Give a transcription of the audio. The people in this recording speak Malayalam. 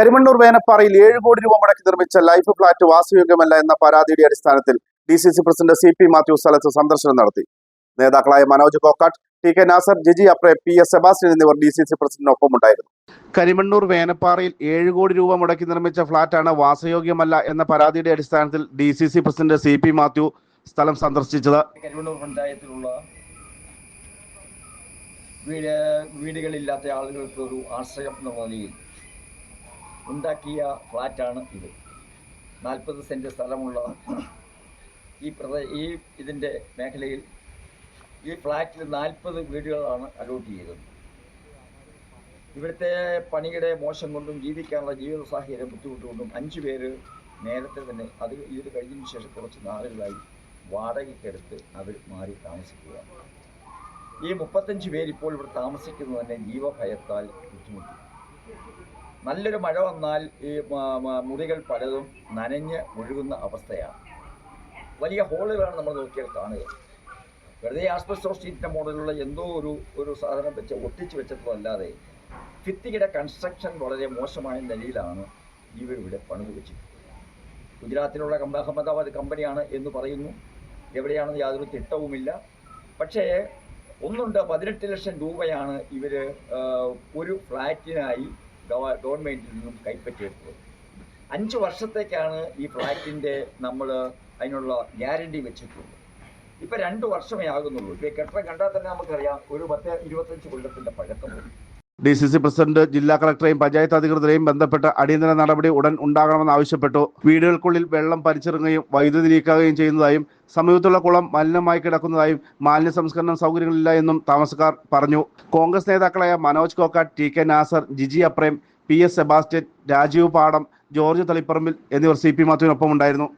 കരിമണ്ണൂർ വേനപ്പാറയിൽ ഏഴ് കോടി രൂപ മുടക്കി നിർമ്മിച്ച ലൈഫ് ഫ്ളാറ്റ് വാസയോഗ്യമല്ല എന്ന പരാതിയുടെ അടിസ്ഥാനത്തിൽ D C C president C P Mathew സ്ഥലത്ത് സന്ദർശനം നടത്തി. നേതാക്കളായ Manoj Kokkat T K Nasar Jiji Aprem P S Sebastian എന്നിവർ ഡി സി സി പ്രസിഡന്റിനൊപ്പം ഉണ്ടായിരുന്നു കരിമണ്ണൂർ വേനപ്പാറയിൽ ഏഴ് കോടി രൂപ മുടക്കി നിർമ്മിച്ച ഫ്ളാറ്റാണ് വാസയോഗ്യമല്ല എന്ന പരാതിയുടെ അടിസ്ഥാനത്തിൽ D C C president C P Mathew സ്ഥലം സന്ദർശിച്ചത്. പഞ്ചായത്തിലുള്ള വീട് വീടുകളില്ലാത്ത ആളുകൾക്ക് ഒരു ആശ്രയം എന്ന നിലയിൽ ഉണ്ടാക്കിയ ഫ്ലാറ്റാണ് ഇത്. നാൽപ്പത് സെന്റ് സ്ഥലമുള്ള ഈ പ്രദേ ഈ ഇതിന്റെ മേഖലയിൽ ഈ ഫ്ലാറ്റിൽ നാൽപ്പത് വീടുകളാണ് അലോട്ട് ചെയ്തത്. ഇവിടുത്തെ പണിയുടെ മോശം കൊണ്ടും ജീവിക്കാനുള്ള ജീവിത സാഹചര്യം ബുദ്ധിമുട്ടുകൊണ്ടും അഞ്ച് പേര് നേരത്തെ തന്നെ അത് ഇത് കഴിഞ്ഞതിന് ശേഷം കുറച്ച് നാളുകളായി വാടകയ്ക്കെടുത്ത് അവർ മാറി താമസിക്കുകയാണ്. ഈ മുപ്പത്തഞ്ച് പേരിപ്പോൾ ഇവിടെ താമസിക്കുന്നത് തന്നെ ജീവഭയത്താൽ ബുദ്ധിമുട്ടി. നല്ലൊരു മഴ വന്നാൽ ഈ മുറികൾ പലതും നനഞ്ഞ് ഒഴുകുന്ന അവസ്ഥയാണ്. വലിയ ഹോളുകളാണ് നമ്മൾ നോക്കിയാൽ കാണുക. വെറുതെ ആസ്പെസ്റ്റോ ഷീറ്റിന്റെ മോഡലുള്ള എന്തോ ഒരു ഒരു സാധനം വെച്ച് ഒട്ടിച്ച് വെച്ചിട്ടുള്ളതല്ലാതെ ഫിത്തിയുടെ കൺസ്ട്രക്ഷൻ വളരെ മോശമായ നിലയിലാണ് ഇവരിവിടെ പണിത് വെച്ചിട്ടുള്ളത് ഗുജറാത്തിലുള്ള കമ്പ അഹമ്മദാബാദ് കമ്പനിയാണ് എന്ന് പറയുന്നു. എവിടെയാണെന്ന് യാതൊരു തിട്ടവുമില്ല. പക്ഷേ ഒന്നുണ്ട് പതിനെട്ട് ലക്ഷം രൂപയാണ് ഇവർ ഒരു ഫ്ലാറ്റിനായി ഗവൺമെന്റിൽ നിന്നും കൈപ്പറ്റിയെടുത്തത്. അഞ്ച് വർഷത്തേക്കാണ് ഈ ഫ്ലാറ്റിന്റെ നമ്മൾ അതിനുള്ള ഗ്യാരണ്ടി വെച്ചിട്ടുള്ളത്. ഇപ്പം രണ്ട് വർഷമേ ആകുന്നുള്ളൂ. ഇപ്പോൾ കെട്ടിടം കണ്ടാൽ തന്നെ നമുക്കറിയാം ഒരു പത്ത് ഇരുപത്തഞ്ച് കൊല്ലത്തിന്റെ പഴക്കമുണ്ട് ഡി സി സി പ്രസിഡന്റ് ജില്ലാ കളക്ടറെയും പഞ്ചായത്ത് അധികൃതരെയും ബന്ധപ്പെട്ട് അടിയന്തര നടപടി ഉടൻ ഉണ്ടാകണമെന്ന് ആവശ്യപ്പെട്ടു വീടുകൾക്കുള്ളിൽ വെള്ളം പരിച്ചിറങ്ങുകയും വൈദ്യുതി ലീക്കാകുകയും ചെയ്യുന്നതായും സമീപത്തുള്ള കുളം മലിനമായി കിടക്കുന്നതായും മാലിന്യ സംസ്കരണ സൗകര്യങ്ങളില്ല എന്നും താമസക്കാർ പറഞ്ഞു. കോൺഗ്രസ് നേതാക്കളായ Manoj Kokkat T K Nasar Jiji Aprem P S Sebastian Rajeev Padam George തളിപ്പറമ്പിൽ എന്നിവർ സി പി മാത്യുവിനൊപ്പം ഉണ്ടായിരുന്നു